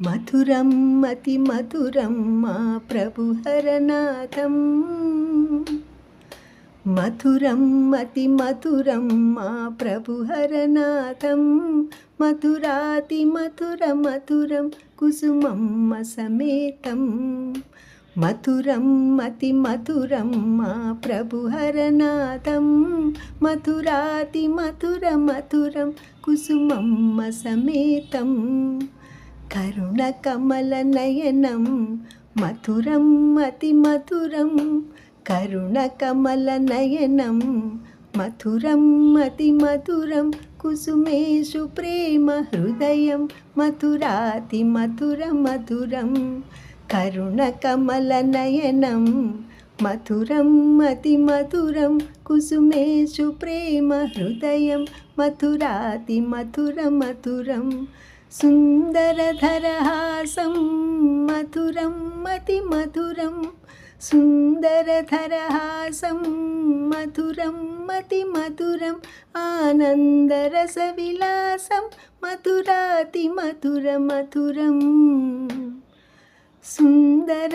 మధురం అతి మధురం మా ప్రభుహరనాథం మధురం అతి మధురం మా ప్రభుహరనాథం మధురాతి మధుర మధురం కుసుమం సమేతం మధురం అతి మధురం మా ప్రభుహరనాథం మధురాతి మధుర మధురం కుసుమం సమేతం కరుణ కమల నయనం మధురం అతి మధురం. కరుణ కమల నయనం మధురం అతి మధురం. కుసుమేషు ప్రేమ హృదయం మధురాతి మధుర మధురం. కరుణ కమల నయనం మధురం అతి మధురం. కుసుమేషు ప్రేమ హృదయం మధురాతి మధుర మధురం. సుందరధరహాసం మధురం మతి మధురం. సుందరధరహాసం మధురం మతి మధురం. ఆనందరసవిలాసం మధురాతి మధుర మధురం.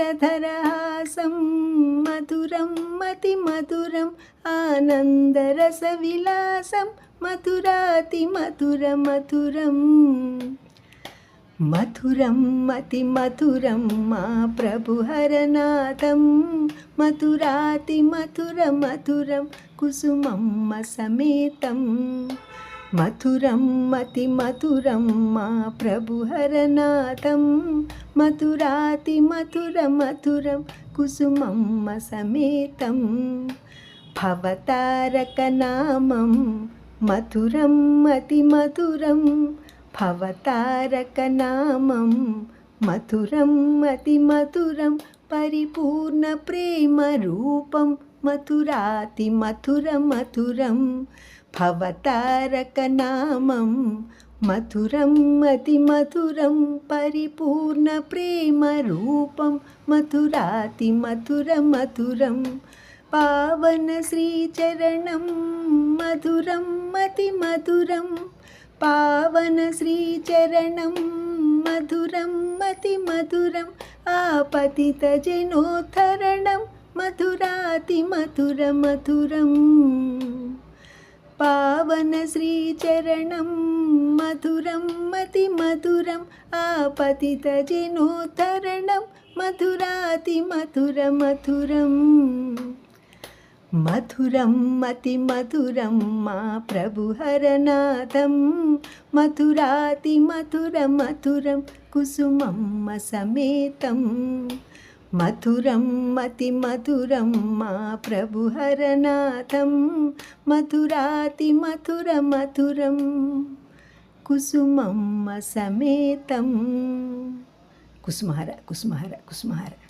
సుందరధరహాసం మధురం మతి మధురం ఆనందరసవిలాసం మధురాతి మధుర మధురం మధురం మతి మధురం మా ప్రభుహరనాథం మధురాతి మధుర మధురం కుసుమమ్మ సమేతం మధురం మతి మధురం మా ప్రభుహరనాథం. మధురాతి మధుర మధురం కుసుమమ్మ సమేతం భవతారక నామం మధురం మతి మధురం. భవతారక నామం మధురం అతి మధురం. పరిపూర్ణ ప్రేమ రూపం మధురాతి మధుర మధురం. భవతారక నామం మధురం అతి మధురం పరిపూర్ణ ప్రేమ రూపం మధురాతి మధుర మధురం పావన శ్రీచరణం మధురం అతి మధురం పావన శ్రీచరణం మధురం అతి మధురం ఆపతిత జనోద్ధరణం మధురాతి మధుర మధురం. పావన శ్రీచరణం మధురం అతి మధురం ఆపతిత జనోద్ధరణం మధురాతి మధుర మధురం. మధురం అతి మధురం మా ప్రభు హరనాథం. మధురాతి మధుర మధురం కుసుమమ్మ సమేతం. మధురం మతి మధురం మా ప్రభుహరనాథం మధురాతి మధుర మధురం కుసుమమ్మ సమేతం. కుసుమహర కుసుమహర కుసుమహర.